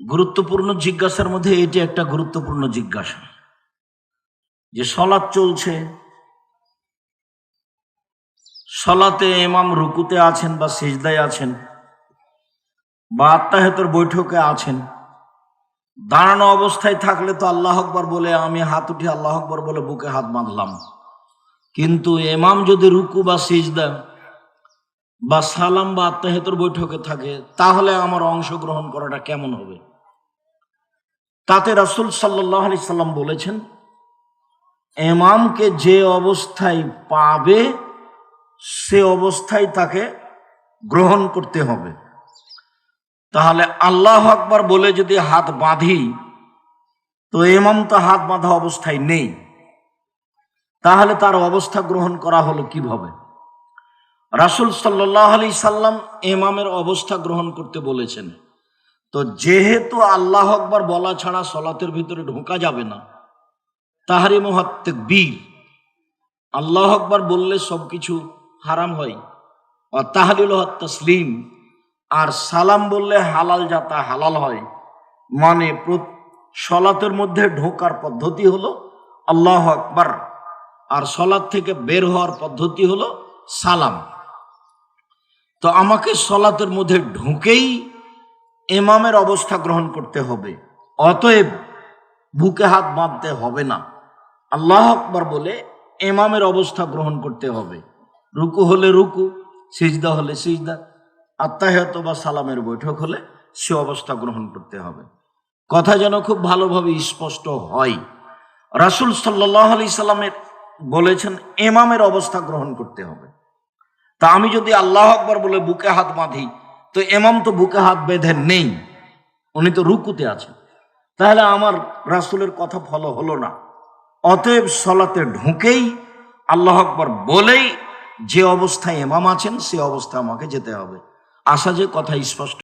গুরুত্বপূর্ণ জিজ্ঞাসার মধ্যে এটি একটা গুরুত্বপূর্ণ জিজ্ঞাসা। যে সলাৎ চলছে, সলাতে এমাম রুকুতে আছেন বা সেজদায় আছেন, বা আত্মাহেতর বৈঠকে আছেন, দাঁড়ানো অবস্থায় থাকলে তো আল্লাহ আকবর বলে, আমি হাত উঠে আল্লাহ আকবর বলে বুকে হাত বাঁধলাম। কিন্তু এমাম যদি রুকু বা সিজদা বা সালাম বা আত্মাহেতর বৈঠকে থাকে, তাহলে আমার অংশগ্রহণ করাটা কেমন হবে? তাতে রাসুল সাল্লাহ আলি সাল্লাম বলেছেন এমামকে যে অবস্থায় পাবে, সে অবস্থায় তাকে গ্রহণ করতে হবে। তাহলে আল্লাহ আকবার বলে যদি হাত বাঁধি, তো এমাম তো হাত বাঁধা অবস্থায় নেই। তাহলে তার অবস্থা গ্রহণ করা হলো কীভাবে? রাসুল সাল্লাহ আলি সাল্লাম এমামের অবস্থা গ্রহণ করতে বলেছেন। তো যেহেতু আল্লাহ আকবার বলা ছাড়া সলাতের ভিতরে ঢোকা যাবে না তাহারি মহাত্মেক বীর আল্লাহ আকবার বললে সবকিছু হারাম হয় আর তাহারিল তসলিম। আর সালাম বললে হালাল যাতা হালাল হয়। মানে সলাতের মধ্যে ঢোকার পদ্ধতি হলো আল্লাহ আকবার। আর সলাৎ থেকে বের হওয়ার পদ্ধতি হলো সালাম। তো আমাকে সলাতের মধ্যে ঢুকেই এমামের অবস্থা গ্রহণ করতে হবে। অতএব বুকে হাত বাঁধতে হবে না। আল্লাহ আকবার বলে এমামের অবস্থা গ্রহণ করতে হবে। রুকু হলে রুকু, সিজদা হলে সিজদা আত্মাহত বা সালামের বৈঠক হলে সে অবস্থা গ্রহণ করতে হবে। কথা যেন খুব ভালোভাবে স্পষ্ট হয়। রাসুল সাল্লাহ আলি সাল্লামের বলেছেন, এমামের অবস্থা গ্রহণ করতে হবে। তা আমি যদি আল্লাহ আকবর বলে বুকে হাত বাঁধি, তো এমাম তো বুকে হাত বেঁধে নেই, উনি তো রুকুতে আছেন। তাহলে আমার রাসুলের কথা ফলো হলো না। অতএব সলাতে ঢুকেই আল্লাহ আকবর বলেই যে অবস্থায় এমাম আছেন, সে অবস্থা আমাকে যেতে হবে। আশা যে কথা স্পষ্ট